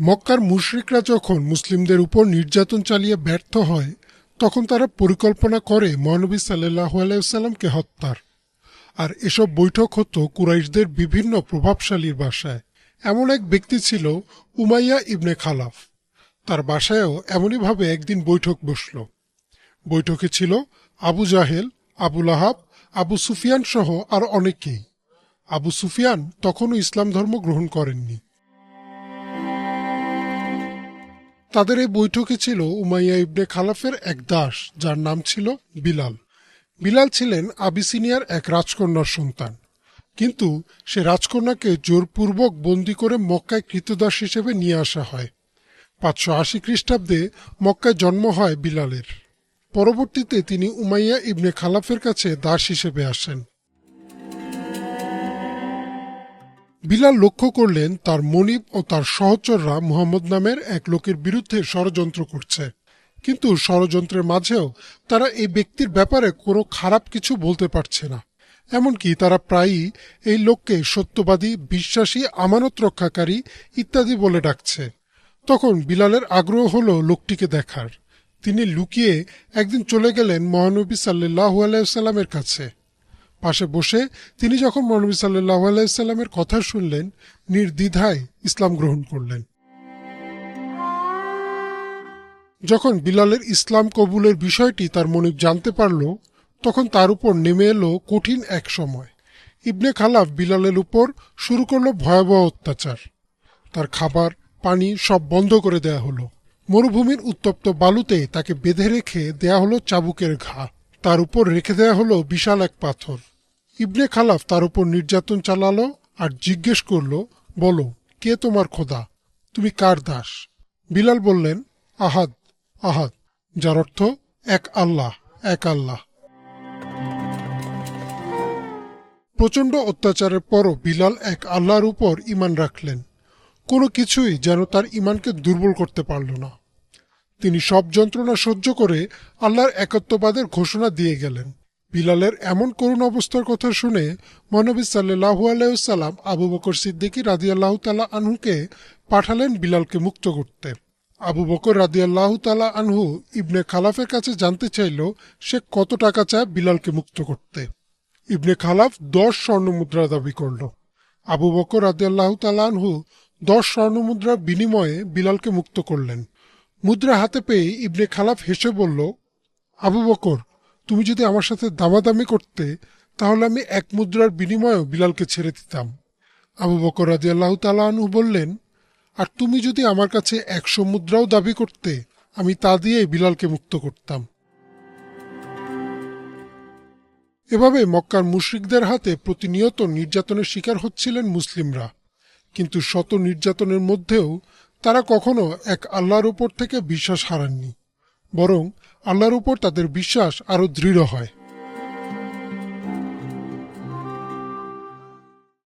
মক্কার মুশরিকরা যখন মুসলিমদের উপর নির্যাতন চালিয়ে ব্যর্থ হয়, তখন তারা পরিকল্পনা করে মহানবী সাল্লাহ আলাইসাল্লামকে হত্যার। আর এসব বৈঠক হতো কুরাইশদের বিভিন্ন প্রভাবশালীর বাসায়। এমন এক ব্যক্তি ছিল উমাইয়া ইবনে খালাফ। তার বাসায়ও এমনইভাবে একদিন বৈঠক বসল। বৈঠকে ছিল আবু জাহেল আবুল আহাব আবু সুফিয়ান সহ আর অনেকেই। আবু সুফিয়ান তখনও ইসলাম ধর্ম গ্রহণ করেননি। তাদের এই বৈঠকে ছিল উমাইয়া ইবনে খালাফের এক দাস, যার নাম ছিল বিলাল। বিলাল ছিলেন আবিসিনিয়ার এক রাজকন্যার সন্তান। কিন্তু সে রাজকন্যাকে জোরপূর্বক বন্দি করে মক্কায় কৃতদাস হিসেবে নিয়ে আসা হয়। পাঁচশো আশি খ্রিস্টাব্দে মক্কায় জন্ম হয় বিলালের। পরবর্তীতে তিনি উমাইয়া ইবনে খালাফের কাছে দাস হিসেবে আসেন। বিলাল লক্ষ্য করলেন তার মনিব ও তার সহচররা মুহাম্মদ নামের এক লোকের বিরুদ্ধে ষড়যন্ত্র করছে। কিন্তু ষড়যন্ত্রের মাঝেও তারা এই ব্যক্তির ব্যাপারে কোনো খারাপ কিছু বলতে পারছে না। এমনকি তারা প্রায়ই এই লোককে সত্যবাদী, বিশ্বাসী, আমানত রক্ষাকারী ইত্যাদি বলে ডাকছে। তখন বিলালের আগ্রহ হলো লোকটিকে দেখার। তিনি লুকিয়ে একদিন চলে গেলেন মহানবী সাল্লাহ আলাইসাল্লামের কাছে। পাশে বসে তিনি যখন মহানবী সাল্লাহ আলাইসাল্লামের কথা শুনলেন, নির্দ্বিধায় ইসলাম গ্রহণ করলেন। যখন বিলালের ইসলাম কবুলের বিষয়টি তার মনিব জানতে পারল, তখন তার উপর নেমে এলো কঠিন এক সময়। ইবনে খালাফ বিলালের উপর শুরু করল ভয়াবহ অত্যাচার। তার খাবার, পানি সব বন্ধ করে দেয়া হলো। মরুভূমির উত্তপ্ত বালুতে তাকে বেঁধে রেখে দেয়া হলো চাবুকের ঘা। তার উপর রেখে দেয়া হলো বিশাল এক পাথর। ইবনে খালাফ তার উপর নির্যাতন চালালো আর জিজ্ঞেস করল, বলো, কে তোমার খোদা? তুমি কার দাস? বিলাল বললেন, আহাদ আহাদ, যার অর্থ এক আল্লাহ এক আল্লাহ। প্রচণ্ড অত্যাচারের পরও বিলাল এক আল্লাহর উপর ইমান রাখলেন। কোনো কিছুই যেন তার ইমানকে দুর্বল করতে পারল না। তিনি সব যন্ত্রণা সহ্য করে আল্লাহর একত্ববাদের ঘোষণা দিয়ে গেলেন। বিলালের এমন করুণ অবস্থার কথা শুনে মহানবী সাল্লাহু আলাইসাল্লাম আবু বকর সিদ্দিকী রাদিয়াল্লাহ তালা আনহুকে পাঠালেন বিলালকে মুক্ত করতে। আবু বকর রাদিয়াল্লাহ তালা আনহু ইবনে খালাফের কাছে জানতে চাইল, সে কত টাকা চায় বিলালকে মুক্ত করতে। ইবনে খালাফ দশ স্বর্ণ মুদ্রা দাবি করল। আবু বকর রাদিয়াল্লাহ তালা আনহু দশ স্বর্ণ মুদ্রার বিনিময়ে বিলালকে মুক্ত করলেন। মুদ্রা হাতে পেয়ে ইবনে খালাফ হেসে বলল, আবু বকর, তুমি যদি আমার সাথে দামাদামি করতে, তাহলে আমি এক মুদ্রার বিনিময়েও বিলালকে ছেড়ে দিতাম। আবু বকর রাজি আল্লাহ তালাহনু বললেন, আর তুমি যদি আমার কাছে একশো মুদ্রাও দাবি করতে, আমি তা দিয়ে বিলালকে মুক্ত করতাম। এভাবে মক্কার মুশরিকদের হাতে প্রতিনিয়ত নির্যাতনের শিকার হচ্ছিলেন মুসলিমরা। কিন্তু শত নির্যাতনের মধ্যেও তারা কখনো এক আল্লাহর উপর থেকে বিশ্বাস হারাননি, বরং আল্লাহর উপর তাদের বিশ্বাস আরও দৃঢ় হয়।